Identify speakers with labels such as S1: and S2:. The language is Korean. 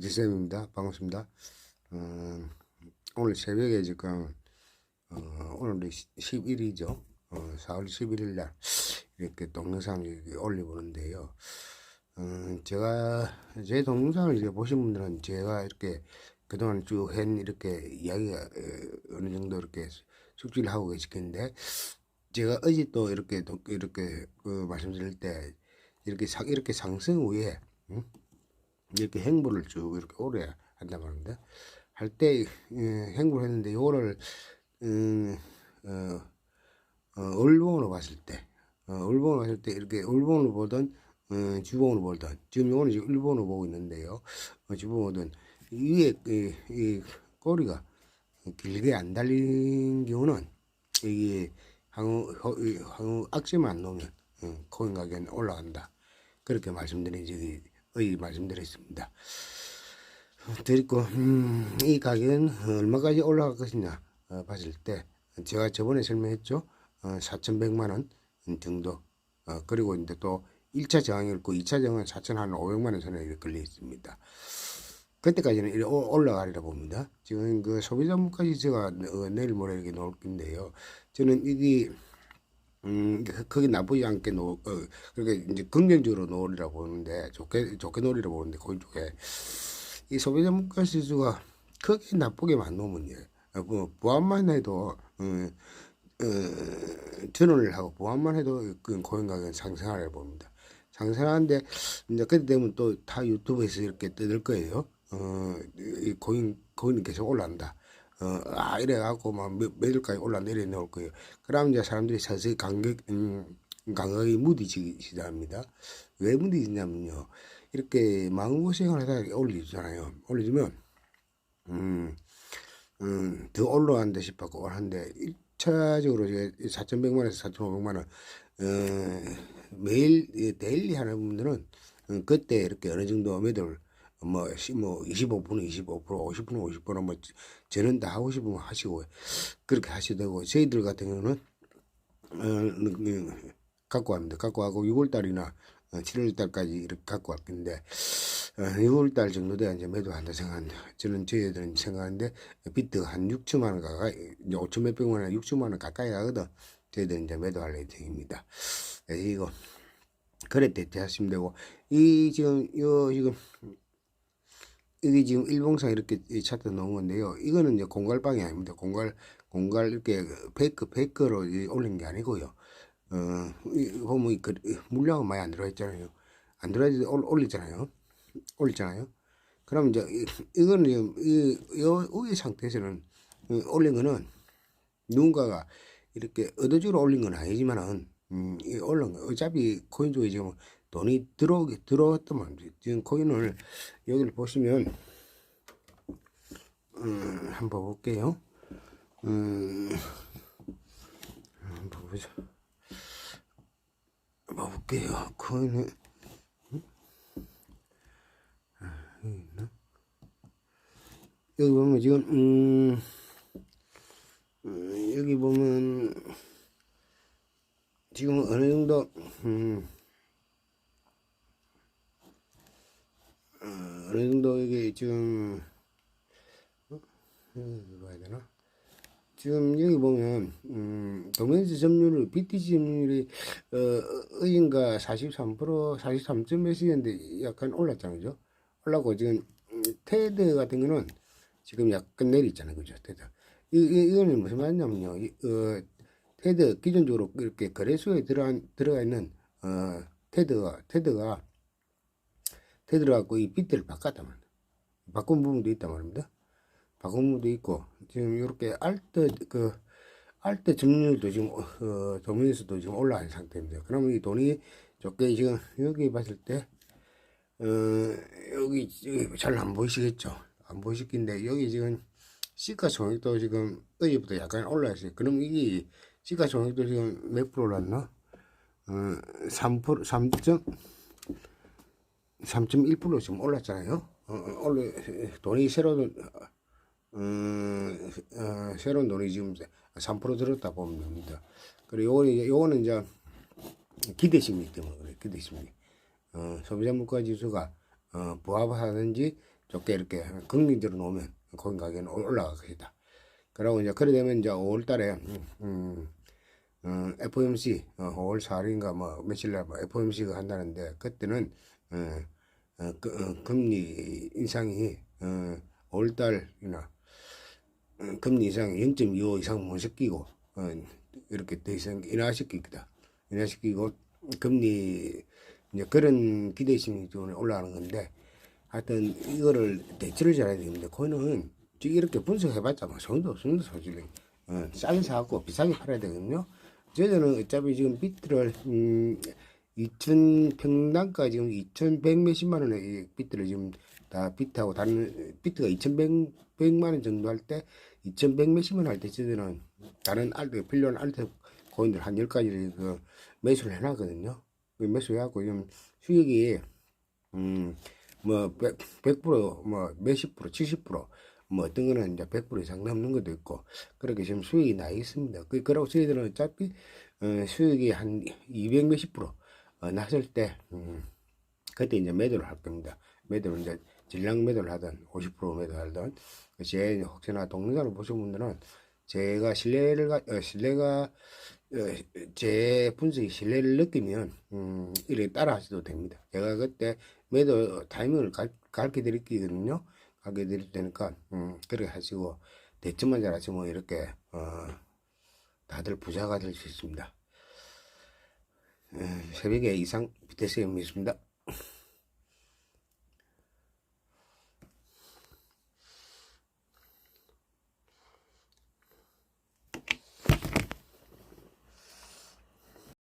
S1: 기지쌤입니다. 반갑습니다. 어, 오늘 새벽에 지금 어, 오늘이 11일이죠. 어, 4월 11일 날 이렇게 이렇게 올려보는데요. 어, 제가 제 동영상을 이제 보신 분들은 제가 이렇게 그동안 쭉한 이렇게 이야기가 어, 어느 정도 이렇게 숙지를 하고 계시겠는데 제가 어제 또 이렇게 도- 이렇게 그 말씀드릴 때 이렇게 상 이렇게 상승 후에 응? 이렇게 행보를 쭉 이렇게 오래 한단 말입니다. 할때 행보를 했는데 요거를 음, 어, 어, 얼봉으로 봤을 때 어, 얼봉으로 봤을 때 이렇게 얼봉으로 보던 어, 주봉으로 보던 지금 요거는 지금 일본으로 보고 있는데요. 어, 주봉으로 보던 위에 이, 이 꼬리가 길게 안 달린 경우는 이게 항우 허- 이 항우 악재만 안 놓으면 음, 코인 가격은 올라간다. 그렇게 말씀드린 적이 의 말씀드렸습니다. 드리고 음, 이 가격은 얼마까지 올라갈 것이냐 어, 봤을 때 제가 저번에 설명했죠. 어, 4,100만 원 정도. 어, 그리고 이제 또 1차 저항이 있고 2차 저항은 4,500만 원 선에 걸려 있습니다. 그때까지는 올라가리라 봅니다. 지금 그 소비자 물가지 제가 어, 내일 모레 이렇게 놓을 건데요. 저는 이게 음, 그- 그게 나쁘지 않게 놓, 어, 그렇게 이제 긍정적으로 놓으리라 보는데, 좋게, 좋게 놓으리라 보는데, 거기 쪽에, 이 소비자 물가 지수가 크게 나쁘게만 안 놓으면, 예, 어, 뭐, 보안만 해도, 어, 어, 전원을 하고 보안만 해도 그 고용 가격은 상승하려 봅니다. 상승하는데, 이제 그때 되면 또 다 유튜브에서 이렇게 뜯을 거예요. 어, 이 고인, 고인이 계속 올라간다. 어, 아, 이래갖고 막 몇, 몇일까지 올라 내려 나올 거예요. 그럼 이제 사람들이 서서히 감격, 음, 감각이 무디지기 시작합니다. 왜 무디지냐면요. 이렇게 마음고생을 하다가 올리잖아요. 올리면, 음, 음, 더 올라간다 싶었고, 하는데, 1차적으로 제가 4,100만원에서 4,500만원, 어, 매일, 이 데일리 하는 분들은, 어, 그때 이렇게 어느 정도 매도를, 뭐, 시- 뭐, 25%, 25%, 50%, 50%, 뭐, 저는 다 하고 싶으면 하시고, 그렇게 하셔도 되고, 저희들 같은 경우는, 어, 음, 갖고 갑니다. 갖고 가고 6월달이나 7월달까지 이렇게 갖고 갈 건데, 어, 6월달 정도 돼야 이제 매도한다 생각합니다. 저는 저희들은 생각하는데, 비트 한 6천만 원 가까이, 이제 5천 몇백만 원, 6천만 원 가까이 가거든. 저희들은 이제 매도할 예정입니다. 예, 이거, 그래 대체하시면 되고, 이 지금, 요, 지금, 이게 지금 일봉상 이렇게 이 차트 놓은 건데요. 이거는 이제 공갈방이 아닙니다. 공갈, 공갈 이렇게 페이크, 페이크로 이 올린 게 아니고요. 어, 이 보면 이 그, 물량은 많이 안 들어있잖아요. 안 들어있는데 올- 올리잖아요. 올리잖아요. 그럼 이제 이, 이거는 지금 이, 요 위의 상태에서는 이 올린 거는 누군가가 이렇게 의도적으로 올린 건 아니지만은 음, 이 올린 거 어차피 코인 쪽에 지금 돈이 들어오게 들어왔단 말이죠. 지금 코인을 여기를 보시면 음, 한번 볼게요. 음, 한번 보자. 한번 볼게요. 코인을 음? 아, 여기 보면 지금 음, 음, 여기 보면 지금 어느 정도 음, 어, 어느 정도 이게 지금 어? 여기 봐야 되나? 지금 여기 보면 음, 도면지 점유율, BTC 점유율이 어, 의인가 43% 43점 몇이었는데 약간 올랐잖아요? 올라고 지금 음, 테드 같은 거는 지금 약간 내리잖아요, 그죠? 테드. 이, 이, 이거는 무슨 말이냐면요, 이, 어, 테드 기존적으로 이렇게 거래소에 들어가 들어가 있는 어, 테드가 테드가 테드를 갖고 이 비트를 바꿨단 말이에요. 바꾼 부분도 있단 말입니다. 바꾼 부분도 있고 지금 이렇게 알트 그 알트 점유율도 지금 어, 도면에서도 지금 올라간 상태입니다. 그러면 이 돈이 좋게 지금 여기 봤을 때 어, 여기 잘 안 보이시겠죠? 안 보이시긴데 여기 지금 시가총액도 지금 어제부터 약간 올라왔어요. 그럼 이게 시가총액도 지금 몇 프로 올랐나? 어, 3% 3. 3.1% 지금 올랐잖아요. 어, 어, 올라 돈이 새로 어, 어, 새로운 돈이 지금 3% 들었다 됩니다. 그리고 이제, 요거는 이제 기대 심리 때문에 그래 기대 심리. 어, 소비자 물가 지수가 어, 부합하든지 좋게 이렇게 긍정적으로 놓으면 고인 가격은 올라갈 것이다. 그러고 이제 그래 되면 이제 5월 달에 음, 음, 어, FOMC 어, 5월 4일인가 뭐 며칠 날뭐 FOMC가 한다는데 그때는 어, 어, 그, 어, 금리 인상이 어, 5월 달이나 어, 금리 인상 0.25 이상 못 시키고 어, 이렇게 더 이상 인하시키기다. 인하시키고 금리 이제 그런 기대심이 좀 올라가는 건데 하여튼 이거를 대처를 잘해야 되는데 그거는 이렇게 분석해봤자 뭐 소용도 없습니다 솔직히 어, 싸게 사갖고 비싸게 팔아야 되거든요. 저희들은 어차피 지금 비트를 음, 2천 평당가 지금 2,100 몇십만 원에 이 비트를 지금 다 비트하고 다른 비트가 2,100만 원 정도 할 때 2,100 몇십만 원 할 때 저희들은 다른 알트 필요한 알트 코인들 한 10가지를 그 매수를 해놨거든요 그 매수해갖고 지금 수익이 음, 뭐, 100, 100%, 뭐, 몇십 프로, 70%, 뭐, 어떤 거는 이제 100% 이상 넘는 것도 있고, 그렇게 지금 수익이 나 있습니다. 그, 그러고 저희들은 어차피, 어, 수익이 한 200 몇십 프로, 어, 났을 때, 음, 그때 이제 매도를 할 겁니다. 매도를 이제 질량 매도를 하든, 50% 매도하든, 제, 혹시나 동영상을 보신 분들은, 제가 신뢰를, 가- 어, 신뢰가, 어, 제 분석이 신뢰를 느끼면 음, 이렇게 따라 하셔도 됩니다. 제가 그때 매도 타이밍을 가, 가르쳐 드릴거든요. 가르쳐 드릴 테니까 음, 그렇게 하시고 대처만 잘하시면 이렇게 어, 다들 부자가 될 수 있습니다. 에, 새벽에 이상 비테스입니다.